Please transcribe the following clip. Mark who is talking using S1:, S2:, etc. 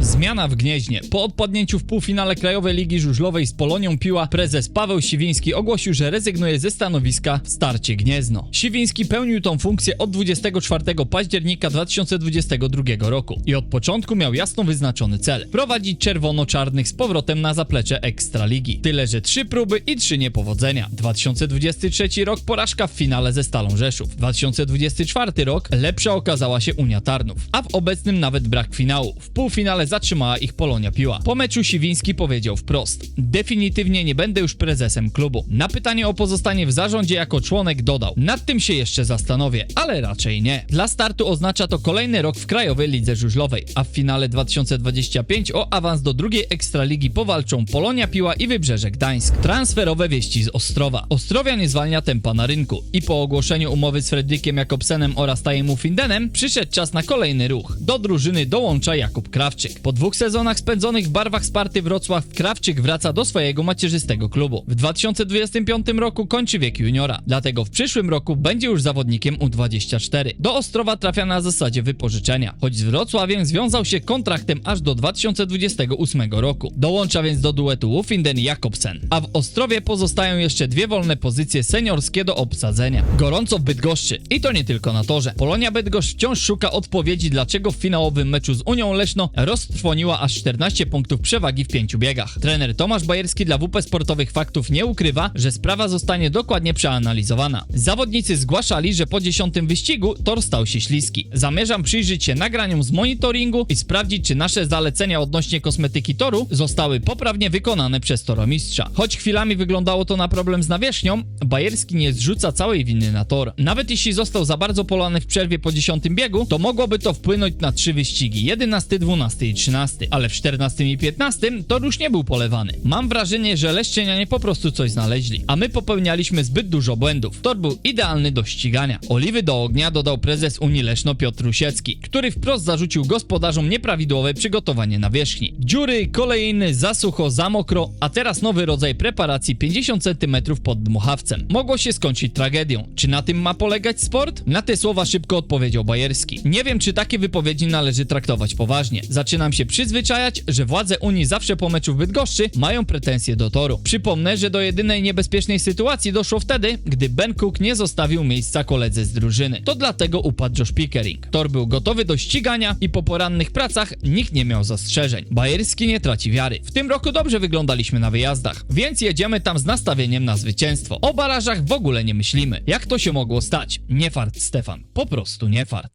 S1: Zmiana w Gnieźnie. Po odpadnięciu w półfinale Krajowej Ligi Żużlowej z Polonią Piła, prezes Paweł Siwiński ogłosił, że rezygnuje ze stanowiska w starcie Gniezno. Siwiński pełnił tą funkcję od 24 października 2022 roku i od początku miał jasno wyznaczony cel. Prowadzić czerwono-czarnych z powrotem na zaplecze Ekstraligi. Tyle, że trzy próby i trzy niepowodzenia. 2023 rok porażka w finale ze Stalą Rzeszów. 2024 rok lepsza okazała się Unia Tarnów, a w obecnym nawet brak finału. W półfinale zatrzymała ich Polonia Piła. Po meczu Siwiński powiedział wprost: Definitywnie nie będę już prezesem klubu. Na pytanie o pozostanie w zarządzie jako członek dodał: Nad tym się jeszcze zastanowię, ale raczej nie. Dla startu oznacza to kolejny rok w Krajowej Lidze Żużlowej, a w finale 2025 o awans do drugiej Ekstraligi powalczą Polonia Piła i Wybrzeże Gdańsk. Transferowe wieści z Ostrowa. Ostrowia nie zwalnia tempa na rynku i po ogłoszeniu umowy z Fredrikiem Jakobsenem oraz Tajemu Findenem przyszedł czas na kolejny ruch. Do drużyny dołącza Jakub Krawczyk. Po dwóch sezonach spędzonych w barwach Sparty Wrocław, Krawczyk wraca do swojego macierzystego klubu. W 2025 roku kończy wiek juniora, dlatego w przyszłym roku będzie już zawodnikiem U24. Do Ostrowa trafia na zasadzie wypożyczenia, choć z Wrocławiem związał się kontraktem aż do 2028 roku. Dołącza więc do duetu Wufinden Jakobsen. A w Ostrowie pozostają jeszcze dwie wolne pozycje seniorskie do obsadzenia. Gorąco w Bydgoszczy i to nie tylko na torze. Polonia Bydgoszcz wciąż szuka odpowiedzi, dlaczego w finałowym meczu z Unią Leszno roztrwoniła aż 14 punktów przewagi w pięciu biegach. Trener Tomasz Bajerski dla WP Sportowych Faktów nie ukrywa, że sprawa zostanie dokładnie przeanalizowana. Zawodnicy zgłaszali, że po dziesiątym wyścigu tor stał się śliski. Zamierzam przyjrzeć się nagraniom z monitoringu i sprawdzić, czy nasze zalecenia odnośnie kosmetyki toru zostały poprawnie wykonane przez toromistrza. Choć chwilami wyglądało to na problem z nawierzchnią, Bajerski nie zrzuca całej winy na tor. Nawet jeśli został za bardzo polany w przerwie po dziesiątym biegu, to mogłoby to wpłynąć na trzy wyścigi 11, 12 i 13, ale w 14 i 15 tor już nie był polewany. Mam wrażenie, że Leszczynianie po prostu coś znaleźli, a my popełnialiśmy zbyt dużo błędów. Tor był idealny do ścigania. Oliwy do ognia dodał prezes Unii Leszno Piotr Rusiecki, który wprost zarzucił gospodarzom nieprawidłowe przygotowanie nawierzchni. Dziury, kolejny, za sucho, za mokro, a teraz nowy rodzaj preparacji 50 cm pod dmuchawcem. Mogło się skończyć tragedią. Czy na tym ma polegać sport? Na te słowa szybko odpowiedział Bajerski. Nie wiem, czy takie wypowiedzi należy traktować poważnie. Zaczynam się przyzwyczajać, że władze Unii zawsze po meczu w Bydgoszczy mają pretensje do toru. Przypomnę, że do jedynej niebezpiecznej sytuacji doszło wtedy, gdy Ben Cook nie zostawił miejsca koledze z drużyny. To dlatego upadł Josh Pickering. Tor był gotowy do ścigania i po porannych pracach nikt nie miał zastrzeżeń. Bajerski nie traci wiary. W tym roku dobrze wyglądaliśmy na wyjazdach, więc jedziemy tam z nastawieniem na zwycięstwo. O barażach w ogóle nie myślimy. Jak to się mogło stać? Nie fart, Stefan. Po prostu nie fart.